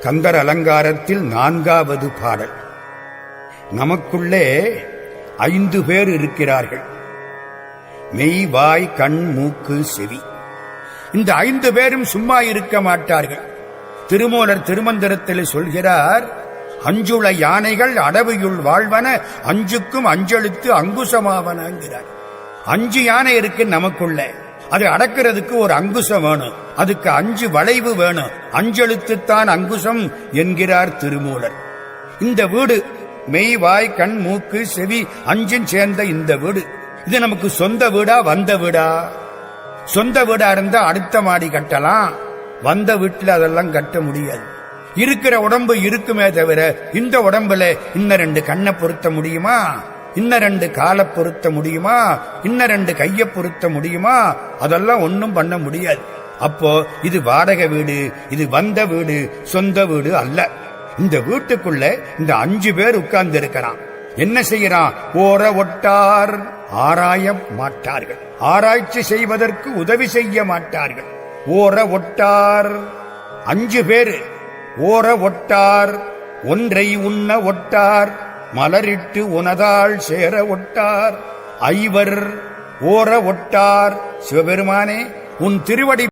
கந்தர் அலங்காரத்தில் நான்காவது பாடல். நமக்குள்ளே ஐந்து பேர் இருக்கிறார்கள். மெய் வாய் கண் மூக்கு செவி. இந்த ஐந்து பேரும் சும்மா இருக்க மாட்டார்கள். திருமூலர் திருமந்திரத்தில் சொல்கிறார் அஞ்சுள யானைகள் அடவையுள் வாழ்வன அஞ்சுக்கும் அஞ்செழுத்து அங்குசமாவனங்கிறார். அஞ்சு யானை இருக்கு நமக்குள்ள. அது அடக்கிறதுக்கு ஒரு அங்குசம் வேணும். அதுக்கு அஞ்சு வளைவு வேணும். அஞ்செழுத்துத்தான் அங்குசம் என்கிறார் திருமூலர். இந்த வீடு மெய் வாய் கண் மூக்கு செவி அஞ்சும் சேர்ந்த இந்த வீடு. இது நமக்கு சொந்த வீடா வந்த வீடா? சொந்த வீடா இருந்தா அடுத்த மாடி கட்டலாம். வந்த வீட்டுல அதெல்லாம் கட்ட முடியாது. இருக்கிற உடம்பு இருக்குமே தவிர இந்த உடம்புல இன்னும் ரெண்டு கண்ணை பொருத்த முடியுமா? இன்னும் ரெண்டு காலை பொருத்த முடியுமா? இன்ன ரெண்டு கையை பொருத்த முடியுமா? அதெல்லாம் ஒன்றும் பண்ண முடியாது. அப்போ இது வாடகை வீடு இது வந்த வீடு சொந்த வீடு அல்ல. இந்த வீட்டுக்குள்ள இந்த அஞ்சு பேர் உட்கார்ந்து இருக்கிறான் என்ன செய்யறான்? ஓர ஒட்டார் ஆராய மாட்டார்கள். ஆராய்ச்சி செய்வதற்கு உதவி செய்ய மாட்டார்கள். ஓர ஒட்டார் அஞ்சு பேரு. ஓர ஒட்டார் ஒன்றை உண்ண ஒட்டார் மலரிட்டு உனதாள் சேர ஒட்டார். ஐவர் ஓர ஒட்டார். சிவபெருமானே உன் திருவடி